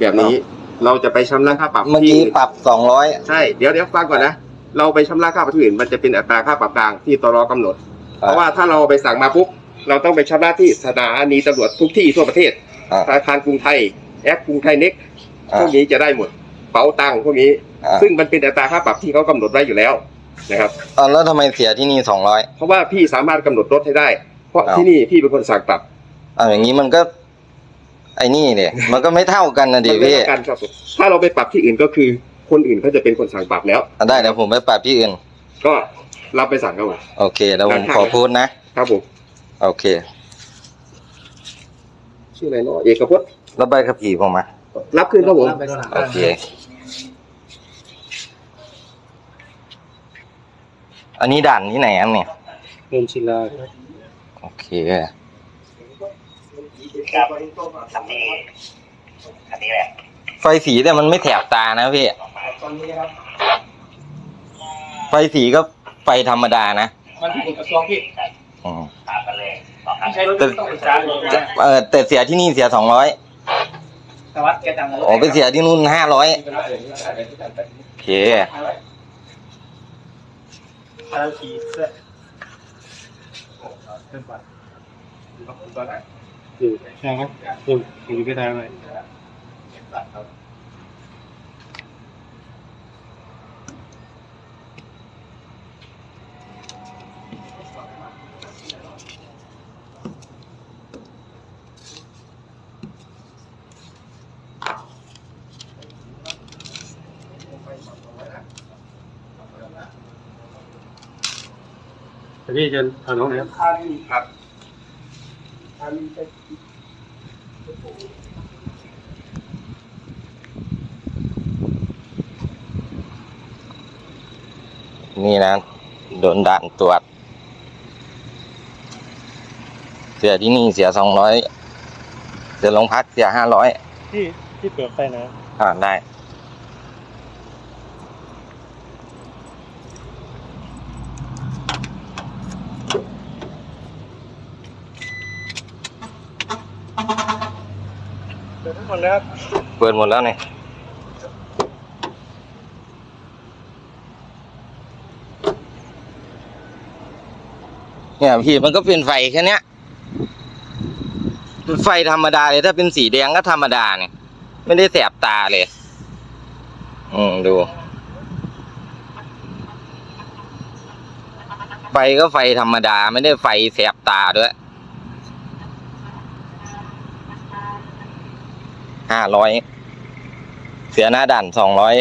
แบบนี้ เราจะไปชำระค่าปรับเมื่อที่กี้ปรับสองร้อยใช่เดี๋ยวเดี๋ยวฟังก่อนนะเราไปชำระค่าปรับที่อื่นมันจะเป็นอัตราค่าปรับกลางที่ตรกำหนด เพราะว่าถ้าเราไปสั่งมาปุ๊บเราต้องไปชำระที่สถานีตำรวจทุกที่ทั่วประเทศอ่าธนาคารกรุงไทยแอปกรุงไทยเน็กอ่าพวกนี้จะได้หมดเป๋าตังค์พวกนี้ อ่าซึ่งมันเป็นอัตราค่าปรับที่เขากำหนดไว้อยู่แล้วนะครับ อ่าแล้วทำไมเสียที่นี่สองร้อย เพราะว่าพี่สามารถกำหนดลดให้ได้ เพราะอ้าวที่นี่พี่เป็นคนสั่งปรับ อ่าอย่างนี้มันก็ ไอ้นี่เนี่ยมันก็ไม่เท่ากันนะดิมันไม่พี่เท่ากันครับผมถ้าเราไปปรับที่อื่นก็คือคนอื่นเขาจะเป็นคนสั่งปรับแล้วอะได้เดี๋ยวผมไปปรับที่อื่น ก็รับไปสั่งเขาโอเคแล้วผมด้านข้างขอพูดนะครับผมโอเคชื่ออะไรเนาะเอกพจน์แล้วใบขับขี่ผมมา รับคืนครับผมโอเคอันนี้ด่านที่ไหนครับเนี่ยเงินชิลาโอเค ครับทำนี้ทำนี้แหละไฟสีแต่มันไม่แถบตานะพี่ไฟสีก็ไฟธรรมดานะมันที่กระทรวงพี่อืมตามกันเลยต่อครับใช้รถต้องปรึกษาเลยจะเออแต่เสียที่นี่เสียสองร้อยแต่วัดแกจังโอ้ไปเสียที่นู่นห้าร้อยโอเคภารกิจเสื้อเส้นปัดอ ยู่ใช่ไหมอยู่อยู่ที่ไหนไหมพี่เชิญทางน้องเลยครับ ครับ นี่นะ โดนด่านตรวจ เสียที่นี่เสียสองร้อย เสียโรงพักเสียห้าร้อยที่ที่เปิดไฟนะ อ่าได้ ดทุกคนนะครับเปิดหมดแล้วนี่เนี่ยพี่มันก็เป็นไฟแค่เนี้ยไฟธรรมดาเลยถ้าเป็นสีแดงก็ธรรมดาเนี่ย ไม่ได้แสบตาเลย อืมดู ไฟก็ไฟธรรมดา ไม่ได้ไฟแสบตาด้วย ห้าร้อยเสียหน้าด่านสองร้อย